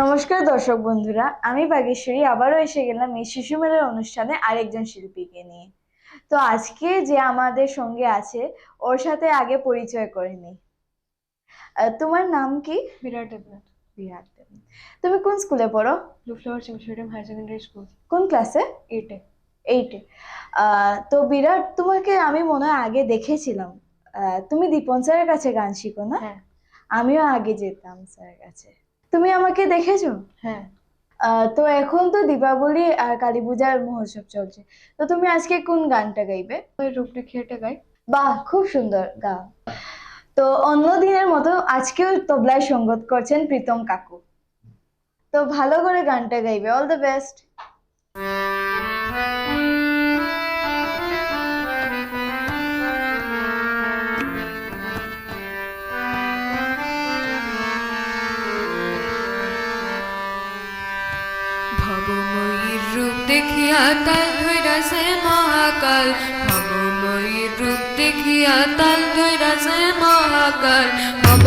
নমস্কার দর্শক বন্ধুরা আমি বাগেশ্বরী আবারও এসে গেলাম এই শিশু মেলার অনুষ্ঠানে আরেকজন শিল্পীকে নিয়ে। তো আজকে যে আমাদের সঙ্গে আছে ওর সাথে আগে পরিচয় করে আহ, তোমার নাম কি? বিরাট দেবনাথ। বিরাট। তুমি কোন স্কুলে পড়ো? Blue flower higher secondary school. কোন ক্লাসে? এইটে এইটে তো বিরাট তোমাকে আমি মনে হয় আগে দেখেছিলাম। তুমি দীপন স্যারের কাছে গান শিখো না? হ্যাঁ। আমিও আগে যেতাম স্যারের কাছে। তুমি আমাকে দেখেছ? হ্যাঁ। তো এখন তো দীপাবলি আর কালী পূজার মহোৎসব চলছে। তো তুমি আজকে কোন গানটা গাইবে? ওই রূপটা খেয়েটা গাই। বাহ খুব সুন্দর গা তো অন্য দিনের মতো আজকেও তবলায় সঙ্গত করছেন প্রীতম কাকু। তো ভালো করে গানটা গাইবে অল দ্য বেস্ট দেখিয়া তাল ধৈরাছে মহাকাল। ভবময়ীর রূপ দেখিয়া তাল ধৈরাছে মহাকাল। ভব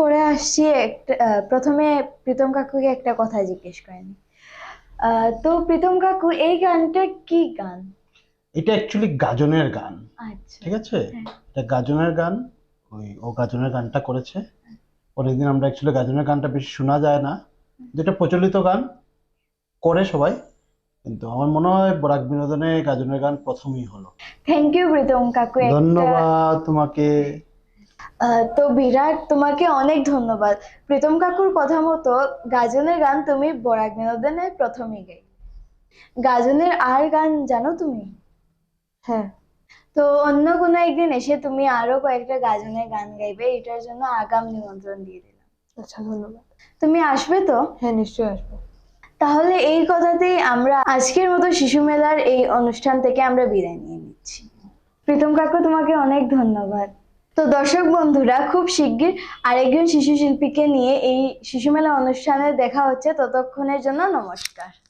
পড়ে আসছি একটা প্রথমে প্রীতম কাকুকে একটা কথা জিজ্ঞেস করেনি। তো প্রীতম কাকু এই গানটা কি গান? এটা অ্যাকচুয়ালি গাজনের গান। আচ্ছা। ঠিক আছে? হ্যাঁ। এটা গাজনের গান। ওই ও গাজনের গানটা করেছে। অনেকদিন আমরা অ্যাকচুয়ালি গাজনের গানটা বেশি শোনা যায় না। যেটা প্রচলিত গান করে সবাই। কিন্তু আমার মনে হয় বরাক বিনোদনে গাজনের গান প্রথমই হলো। থ্যাংক ইউ প্রীতম কাকু ধন্যবাদ তোমাকে। তো বিরাট তোমাকে অনেক ধন্যবাদ। প্রীতম কাকুর কথা মতো গাজনের গান তুমি বরাক বিনোদনে প্রথমেই গাই। গাজনের আর গান জানো তুমি? হ্যাঁ। তো অন্য কোনো একদিন এসে তুমি আরও কয়েকটা গাজনের গান গাইবে এটার জন্য আগাম নিমন্ত্রণ দিয়ে দিলাম। আচ্ছা ধন্যবাদ। তুমি আসবে তো? হ্যাঁ নিশ্চয়ই আসব। তাহলে এই কথাতেই আমরা আজকের মতো শিশু মেলার এই অনুষ্ঠান থেকে আমরা বিদায় নিয়ে নিচ্ছি। প্রীতম কাকু তোমাকে অনেক ধন্যবাদ। তো দর্শক বন্ধুরা, খুব শিগগির আরেকজন শিশু শিল্পীকে নিয়ে এই শিশু মেলা অনুষ্ঠানে দেখা হচ্ছে। ততক্ষণের জন্য নমস্কার।